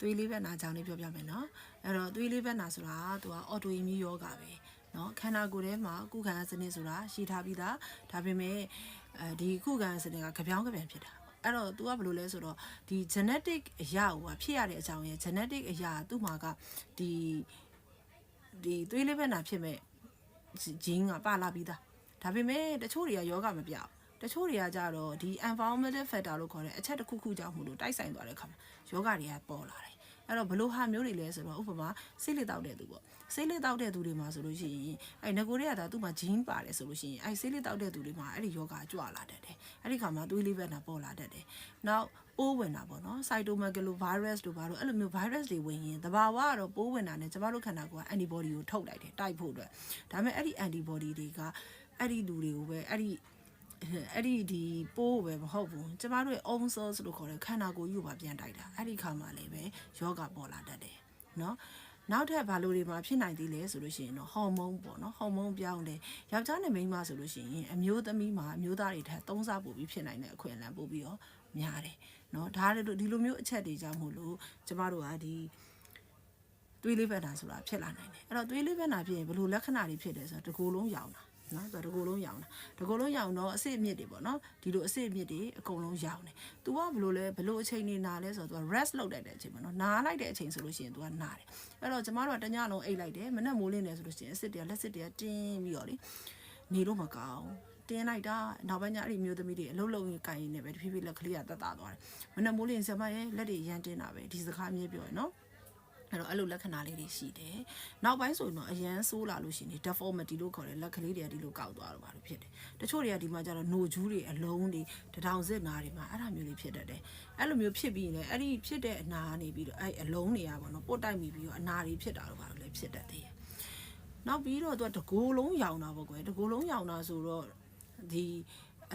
သွေးလေးဘက်နာအကြောင်းလေးပြောပြမယ်နော်အဲ့တော့သွေးလေးဘက်နာဆိုတာကသူကအော်တိုအီမီယောဂါပဲနော်ခန္ဓာကိုယ်ထဲမှာကုခံစနစ်ဆိုတာရှိထားပြီးသားဒါပေမဲ့အဲဒီကုခံစနစ်ကကြပြောင်းကြပြန်ဖြစ်တာအဲ့တော့ तू ကဘယ်လိုလဲဆိုတော့ဒီ genetic အရာကိုဖြစ်ရတဲ့အကြောင်းရယ် genetic အရာသူ့မှာကဒီဒီသွေးလေးဘက်နာဖြစ်မဲ့ဂျင်းကပါလာပြီးသားဒါပေမဲ့တချို့တွေကယောဂမပြောက် တချို့တွေကကြတော့ဒီ environmental factor လို့ခေါ်တဲ့အချက်တစ်ခုခုကြောင့်မို့လို့တိုက်ဆိုင်သွားတဲ့အခါမှာယောဂတွေကပေါ်လာတယ်အဲ့တော့ဘလို့ဟာမျိုးတွေလဲဆိုတော့ဥပမာစိတ်လက်တောက်တဲ့သူပေါ့စိတ်လက်တောက်တဲ့သူတွေမှာဆိုလို့ရှိရင်အဲ့ငကိုတွေကဒါသူ့မှာ gene ပါတယ်ဆိုလို့ရှိရင်အဲ့စိတ်လက်တောက်တဲ့သူတွေမှာအဲ့ဒီယောဂကြွလာတတ်တယ်အဲ့ဒီခါမှာသွေးလေးဘက်နာပေါ်လာတတ်တယ်နောက်ပိုးဝင်တာပေါ့နော် cytomegalovirus တို့ဘာလို့အဲ့လိုမျိုး virus တွေဝင်ရင်တဘာဝကတော့ပိုးဝင်တာနဲ့ကျမတို့ခန္ဓာကိုယ်က antibody ကိုထုတ်လိုက်တယ်တိုက်ဖို့အတွက်ဒါပေမဲ့အဲ့ဒီ antibody တွေကအဲ့ဒီလူတွေကိုပဲအဲ့ဒီ အဲ့ဒီဒီပိုးပဲမဟုတ်ဘူးကျမတို့ရဲ့ own cells လို့ခေါ်တဲ့ခန္ဓာကိုယ်ယူပါပြန်တိုက်တာအဲ့ဒီခါမှလည်းပဲယောဂပေါ်လာတတ်တယ်နော်နောက်ထပ်ဘာလို့တွေမှာဖြစ်နိုင်သေးလဲဆိုလို့ရှိရင်တော့ဟော်မုန်းပေါ့နော်ဟော်မုန်းပြောင်းတယ်ယောက်ျားနဲ့မိန်းမဆိုလို့ရှိရင်အမျိုးသမီးမှာအမျိုးသားတွေထက်သုံးစားပို့ပြီးဖြစ်နိုင်တဲ့အခွင့်အလမ်းပို့ပြီးတော့များတယ်နော်ဒါတွေဒီလိုမျိုးအချက်တွေကြောင့်မို့လို့ကျမတို့ကဒီသွေးလေးဘက်နာဆိုတာဖြစ်လာနိုင်တယ်အဲ့တော့သွေးလေးဘက်နာဖြစ်ရင်ဘယ်လိုလက္ခဏာတွေဖြစ်တယ်ဆိုတော့တကူလုံးရောင်တာ နော်ဆိုတော့တကူလုံးရောင်တာတကူလုံးရောင်တော့အစစ်အမြစ်တွေပေါ့နော်ဒီလိုအစစ်အမြစ်တွေအကုန်လုံးရောင်တယ်။ तू ကဘယ်လိုလဲဘယ်လိုအချိန်နေနာလဲဆိုတော့ तू rest လုပ်တတ်တဲ့အချိန်ပေါ့နော်နားလိုက်တဲ့အချိန်ဆိုလို့ရှိရင် तू ကနားတယ်။အဲ့တော့ကျမတို့ကတညလုံးအိတ်လိုက်တယ်မနေ့မိုးလင်းနေဆိုလို့ရှိရင်အစစ်တွေကလက်စစ်တွေကတင်းပြီးတော့လေနေလို့မကောင်းတင်းလိုက်တာနောက်ပိုင်းကျအဲ့ဒီမျိုးသမီးတွေအလုံးလုံးကိုင်နေပဲတဖြည်းဖြည်းလက်ကလေးကတက်တာသွားတယ်။မနေ့မိုးလင်းဆရာမရဲ့လက်တွေရမ်းတင်းတာပဲဒီစကားမျိုးပြောရနော်။ အဲ့တော့အဲ့လိုလက္ခဏာလေးတွေရှိတယ်။နောက်ပိုင်းဆိုရင်တော့အရန်ဆိုးလာလို့ရှိရင် deformity လို့ခေါ်တယ်လက်ကလေးတွေကဒီလိုကောက်သွားတော့ဘာလို့ဖြစ်တယ်။တချို့တွေကဒီမှာကျတော့ no ဂျူးတွေအလုံးတွေတထောင်စစ်နာတွေမှာအဲ့ဒါမျိုးလေးဖြစ်တတ်တယ်။အဲ့လိုမျိုးဖြစ်ပြီးရင်အဲ့ဒီဖြစ်တဲ့အနာကနေပြီးတော့အဲ့အလုံးတွေကပေါ့နော်ပုတ်တိုက်မိပြီးတော့အနာတွေဖြစ်တာတော့ဘာလို့လဲဖြစ်တတ်သေးတယ်။နောက်ပြီးတော့သူကတကိုယ်လုံးရောင်တာပေါ့ကွယ်တကိုယ်လုံးရောင်တာဆိုတော့ဒီ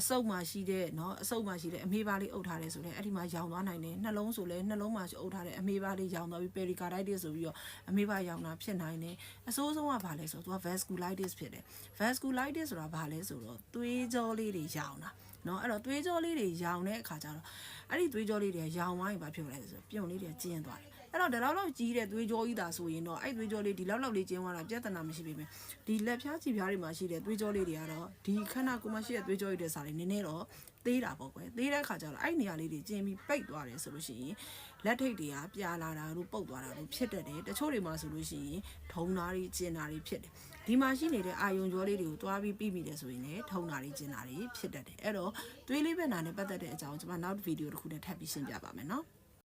အဆုပ်မှာရှိတဲ့เนาะအဆုပ်မှာရှိတဲ့အမေးပါးလေးအုပ်ထားတယ်ဆိုတော့အဲ့ဒီမှာရောင်သွားနိုင်တယ်နှလုံးဆိုလဲနှလုံးမှာအုပ်ထားတဲ့အမေးပါးလေးရောင်သွားပြီး pericarditis ဆိုပြီးတော့အမေးပါးရောင်တာဖြစ်နိုင်တယ်အဆိုးဆုံးကဘာလဲဆိုတော့သူက vasculitis ဖြစ်တယ် vasculitis ဆိုတာဘာလဲဆိုတော့သွေးကြောလေးတွေရောင်တာเนาะအဲ့တော့သွေးကြောလေးတွေရောင်တဲ့အခါကျတော့အဲ့ဒီသွေးကြောလေးတွေရောင်သွားရင်ဘာဖြစ်လဲဆိုတော့ပြုံလေးတွေကျင်းသွားတယ် အဲ့တော့ဒီလောက်လောက်ကြီးတဲ့သွေးကြောကြီးတာဆိုရင်တော့အဲ့သွေးကြောလေးဒီလောက်လောက်လေးကျင်းသွားတာပြဿနာမရှိပေမဲ့ဒီလက်ဖြားချီဖြားတွေမှာရှိတဲ့သွေးကြောလေးတွေကတော့ဒီခန္ဓာကိုယ်မှာရှိတဲ့သွေးကြောကြီးတွေစားလေးနည်းနည်းတော့သေးတာပေါ့ကွယ်သေးတဲ့အခါကျတော့အဲ့နေရာလေးတွေကျင်းပြီးပိတ်သွားတယ်ဆိုလို့ရှိရင်လက်ထိတ်တွေကပြာလာတာတို့ပုတ်သွားတာတို့ဖြစ်တတ်တယ်တချို့တွေမှာဆိုလို့ရှိရင်ထုံတာတွေကျင်တာတွေဖြစ်တယ်ဒီမှာရှိနေတဲ့အာယုံကြောလေးတွေကိုတွားပြီးပြီးမိတယ်ဆိုရင်လည်းထုံတာတွေကျင်တာတွေဖြစ်တတ်တယ်အဲ့တော့သွေးလေးဘက်နာနဲ့ပတ်သက်တဲ့အကြောင်းကျွန်မနောက်ဗီဒီယိုတစ်ခုနဲ့ထပ်ပြီးရှင်းပြပါမယ်နော်